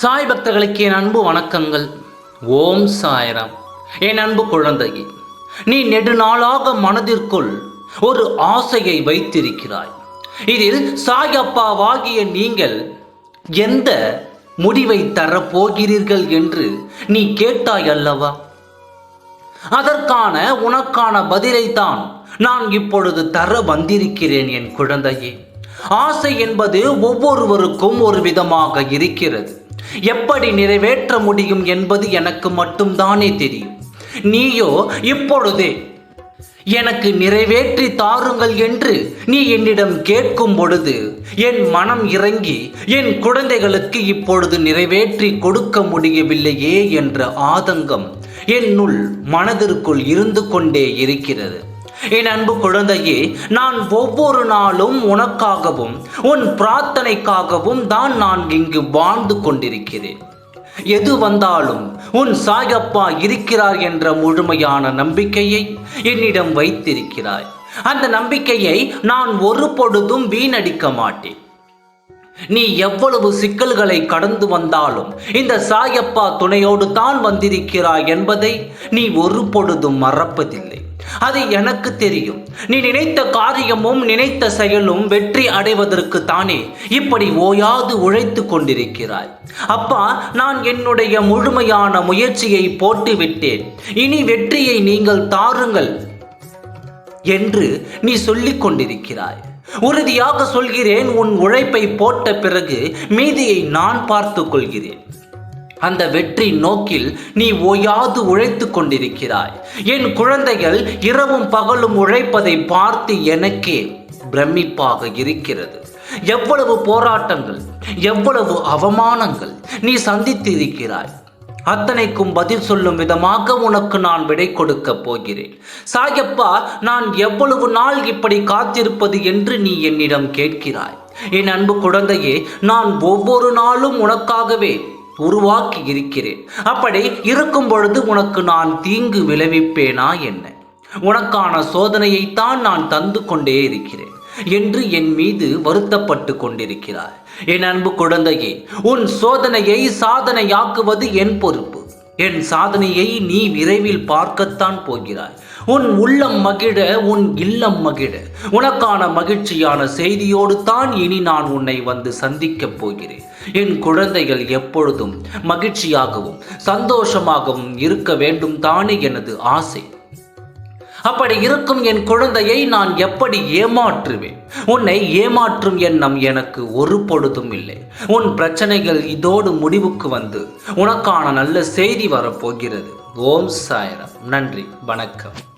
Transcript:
சாய் பக்தர்களுக்கு என் அன்பு வணக்கங்கள். ஓம் சாய்ராம். என் அன்பு குழந்தை நீ நெடுநாளாக மனதிற்குள் ஒரு ஆசையை வைத்திருக்கிறாய். இதில் சாய் அப்பாவாகிய நீங்கள் எந்த முடிவை தரப்போகிறீர்கள் என்று நீ கேட்டாய் அல்லவா? அதற்கான உனக்கான பதிலைத்தான் நான் இப்பொழுது தர வந்திருக்கிறேன் என் குழந்தையே. ஆசை என்பது ஒவ்வொருவருக்கும் ஒரு விதமாக இருக்கிறது. எப்படி நிறைவேற்ற முடியும் என்பது எனக்கு மட்டும்தானே தெரியும். நீயோ இப்பொழுதே எனக்கு நிறைவேற்றி தாருங்கள் என்று நீ என்னிடம் கேட்கும் பொழுது என் மனம் இறங்கி என் குழந்தைகளுக்கு இப்பொழுது நிறைவேற்றி கொடுக்க முடியவில்லையே என்ற ஆதங்கம் என்னுள் மனதிற்குள் இருந்து கொண்டே இருக்கிறது. என் அன்பு குழந்தையே நான் ஒவ்வொரு நாளும் உனக்காகவும் உன் பிரார்த்தனைக்காகவும் தான் நான் இங்கு வாழ்ந்து கொண்டிருக்கிறேன். எது வந்தாலும் உன் சாயப்பா இருக்கிறார் என்ற முழுமையான நம்பிக்கையை என்னிடம் வைத்திருக்கிறாய். அந்த நம்பிக்கையை நான் ஒரு பொழுதும் வீணடிக்க மாட்டேன். நீ எவ்வளவு சிக்கல்களை கடந்து வந்தாலும் இந்த சாயப்பா துணையோடு தான் வந்திருக்கிறாய் என்பதை நீ ஒரு பொழுதும் மறப்பதில்லை. அது எனக்கு தெரியும். நீ நினைத்த காரியமும் நினைத்த செயலும் வெற்றி அடைவதற்கு தானே இப்படி ஓயாது உழைத்து கொண்டிருக்கிறாய். அப்பா நான் என்னுடைய முழுமையான முயற்சியை போட்டு விட்டேன் இனி வெற்றியை நீங்கள் தாருங்கள் என்று நீ சொல்லிக் கொண்டிருக்கிறாய். உறுதியாக சொல்கிறேன் உன் உழைப்பை போட்ட பிறகு மீதியை நான் பார்த்து கொள்கிறேன். அந்த வெற்றி நோக்கில் நீ ஓயாது உழைத்து கொண்டிருக்கிறாய். என் குழந்தைகள் இரவும் பகலும் உழைப்பதை பார்த்து எனக்கே பிரமிப்பாக இருக்கிறது. எவ்வளவு போராட்டங்கள் எவ்வளவு அவமானங்கள் நீ சந்தித்திருக்கிறாய். அத்தனைக்கும் பதில் சொல்லும் விதமாக உனக்கு நான் விடை கொடுக்க போகிறேன். சாயப்பா நான் எவ்வளவு நாள் இப்படி காத்திருப்பது என்று நீ என்னிடம் கேட்கிறாய். என் அன்பு குழந்தையே நான் ஒவ்வொரு நாளும் உனக்காகவே உருவாக்கி இருக்கிறேன். அப்படி இருக்கும் பொழுது உனக்கு நான் தீங்கு விளைவிப்பேனா என்ன? உனக்கான சோதனையைத்தான் நான் தந்து கொண்டே இருக்கிறேன் என்று என் மீது வருத்தப்பட்டு கொண்டிருக்கிறார். என் அன்பு குழந்தையே உன் சோதனையை சாதனையாக்குவது என் பொறுப்பு. என் சாதனையை நீ விரைவில் பார்க்கத்தான் போகிறாய். உன் உள்ளம் மகிழ உன் இல்லம் மகிழ. உனக்கான மகிழ்ச்சியான செய்தியோடு தான் இனி நான் உன்னை வந்து சந்திக்கப் போகிறேன். என் குழந்தைகள் எப்பொழுதும் மகிழ்ச்சியாகவும் சந்தோஷமாகவும் இருக்க வேண்டும் தானே எனது ஆசை. அப்படி இருக்கும் என் குழந்தையை நான் எப்படி ஏமாற்றுவேன்? உன்னை ஏமாற்றும் எண்ணம் எனக்கு ஒரு பொழுதும் இல்லை. உன் பிரச்சனைகள் இதோடு முடிவுக்கு வந்து உனக்கான நல்ல செய்தி வரப்போகிறது. ஓம் சாயரம். நன்றி. வணக்கம்.